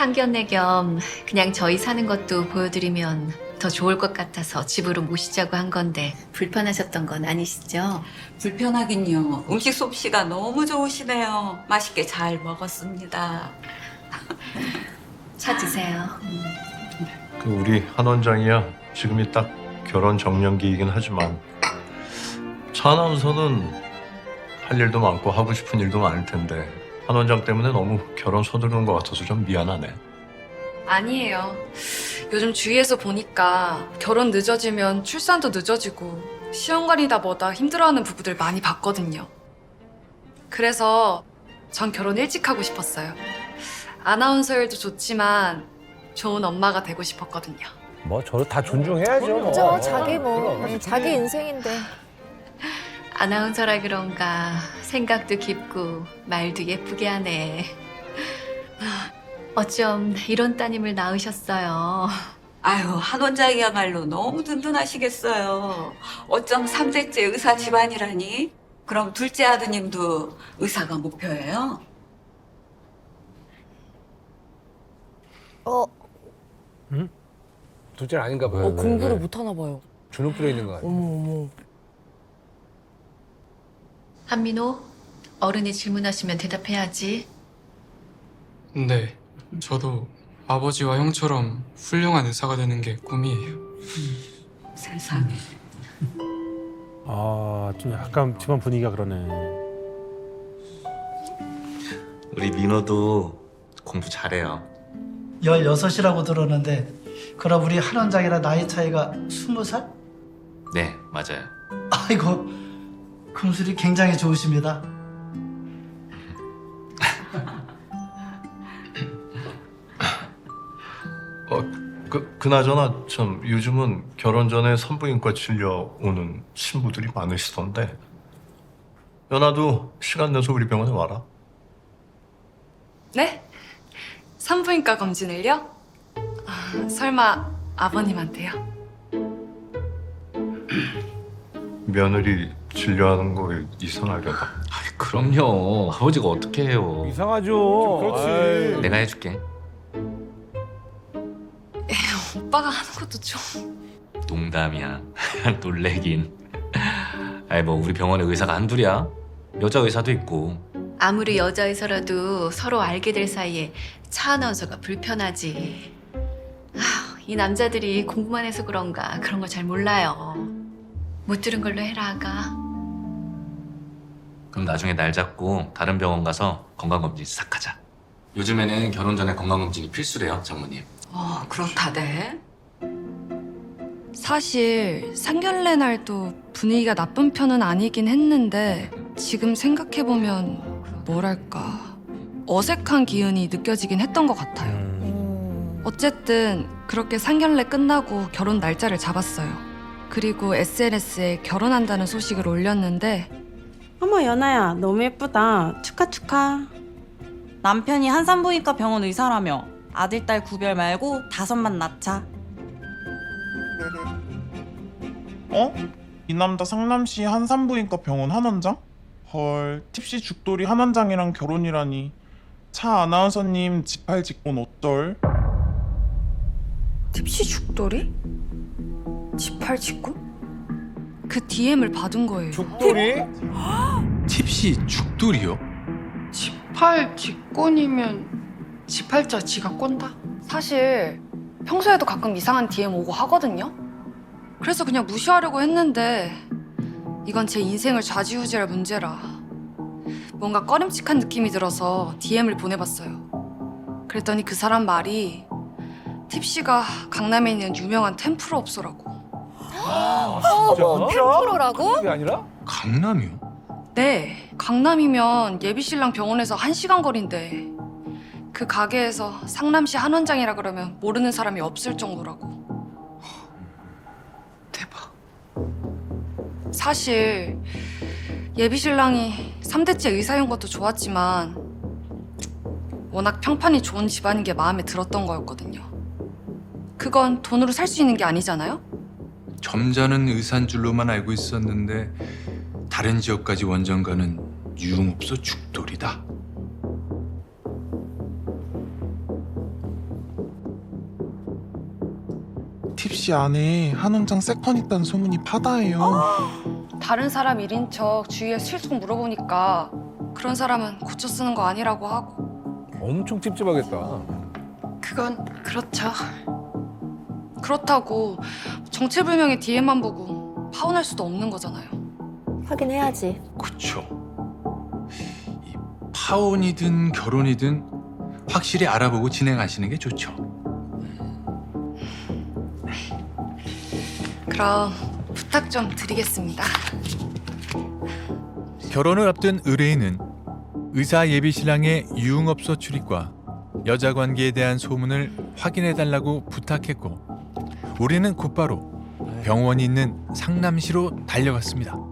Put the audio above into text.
상견례 겸 그냥 저희 사는 것도 보여드리면 더 좋을 것 같아서 집으로 모시자고 한 건데 불편하셨던 건 아니시죠? 불편하긴요. 음식 솜씨가 너무 좋으시네요. 맛있게 잘 먹었습니다. 차 드세요. 그 우리 한 원장이야 지금이 딱 결혼 정년기이긴 하지만 차 아나운서는 할 일도 많고 하고 싶은 일도 많을 텐데 한 원장 때문에 너무 결혼 서두르는 것 같아서 좀 미안하네. 아니에요. 요즘 주위에서 보니까 결혼 늦어지면 출산도 늦어지고 시험관이다 뭐다 힘들어하는 부부들 많이 봤거든요. 그래서 전 결혼 일찍 하고 싶었어요. 아나운서 일도 좋지만 좋은 엄마가 되고 싶었거든요. 뭐 저도 다 존중해야죠. 뭐. 그죠 자기 뭐 그럼. 음, 자기 인생인데 아나운서라 그런가 생각도 깊고 말도 예쁘게 하네. 아, 어쩜 이런 따님을 낳으셨어요. 아유, 한 원장이야말로 너무 든든하시겠어요. 어쩜 삼대째 의사 집안이라니? 그럼 둘째 아드님도 의사가 목표예요? 어, 둘째는 아닌가 봐요. 어 공부를 못 하나 봐요. 주눅 들어 있는 거 같아요. 어머 어머. 한민호, 어른이 질문하시면 대답해야지. 네, 저도 아버지와 형처럼 훌륭한 의사가 되는 게 꿈이에요. 세상에. 아, 좀 약간 집안 분위기가 그러네. 우리 민호도 공부 잘해요. 16이라고 들었는데 그럼 우리 한 원장이랑 나이 차이가 20살? 네, 맞아요. 아이고 금술이 굉장히 좋으십니다 어, 그, 그나저나 참 요즘은 결혼 전에 산부인과 진료 오는 신부들이 많으시던데 연아도 시간 내서 우리 병원에 와라. 네? 산부인과 검진을요? 아, 설마 아버님한테요? 며느리 진료하는 거 이상하게 봐. 아이, 그럼요. 아버지가 어떻게 해요? 이상하죠. 그렇지. 내가 해줄게. 오빠가 하는 것도 좀... 농담이야. 놀래긴. 아이 뭐 우리 병원에 의사가 한둘이야. 여자 의사도 있고. 아무리 여자에서라도 서로 알게 될 사이에 차 아나운서가 불편하지. 아, 이 남자들이 공부만 해서 그런가 그런 거잘 몰라요. 못 들은 걸로 해라 아가. 그럼 나중에 날 잡고 다른 병원 가서 건강검진 싹 하자. 요즘에는 결혼 전에 건강검진이 필수래요, 장모님. 어, 그렇다대. 사실 상견례 날도 분위기가 나쁜 편은 아니긴 했는데 지금 생각해보면 뭐랄까 어색한 기운이 느껴지긴 했던 것 같아요. 음. 음. 어쨌든 그렇게 상견례 끝나고 결혼 날짜를 잡았어요. 그리고 SNS에 결혼한다는 소식을 올렸는데 어머 연아야 너무 예쁘다 축하 축하 남편이 한산부인과 병원 의사라며 아들 딸 구별 말고 다섯만 낳자 어? 이 남자 상남시 한산부인과 병원 한원장? 헐, 팁시 죽돌이 한원장이랑 결혼이라니. 차 아나운서님 지팔 직권 어떨? tip시 죽돌이? 지팔 직구? 그 DM을 받은 거예요. 죽돌이? tip시 죽돌이요? 지팔 직권이면 지팔자 지가 꼰다? 사실 평소에도 가끔 이상한 DM 오고 하거든요? 그래서 그냥 무시하려고 했는데 이건 제 인생을 좌지우지할 문제라 뭔가 꺼림칙한 느낌이 들어서 DM을 보내봤어요 그랬더니 그 사람 말이 팁씨가 강남에 있는 유명한 템플업소라고 어, 템프로라고? 그게 아니라? 강남이요? 네, 강남이면 예비신랑 병원에서 한시간 거리인데 그 가게에서 상남시 한원장이라 그러면 모르는 사람이 없을 정도라고. 대박. 사실 예비신랑이 3대째 의사인 것도 좋았지만 워낙 평판이 좋은 집안인 게 마음에 들었던 거였거든요. 그건 돈으로 살 수 있는 게 아니잖아요? 점잖은 의사인 줄로만 알고 있었는데 다른 지역까지 원정가는 유흥업소 죽돌이다. 팁시 안에 한원장 세컨 있다는 소문이 파다해요. 아, 다른 사람 일인 척 주위에 실속 물어보니까 그런 사람은 고쳐 쓰는 거 아니라고 하고 엄청 찝찝하겠다. 그건 그렇죠. 그렇다고 정체불명의 DM만 보고 파혼할 수도 없는 거잖아요. 확인해야지. 그쵸. 이 파혼이든 결혼이든 확실히 알아보고 진행하시는 게 좋죠. 그럼 부탁 좀 드리겠습니다. 결혼을 앞둔 의뢰인은 의사 예비 신랑의 유흥업소 출입과 여자 관계에 대한 소문을 확인해 달라고 부탁했고 우리는 곧바로 병원이 있는 상남시로 달려갔습니다.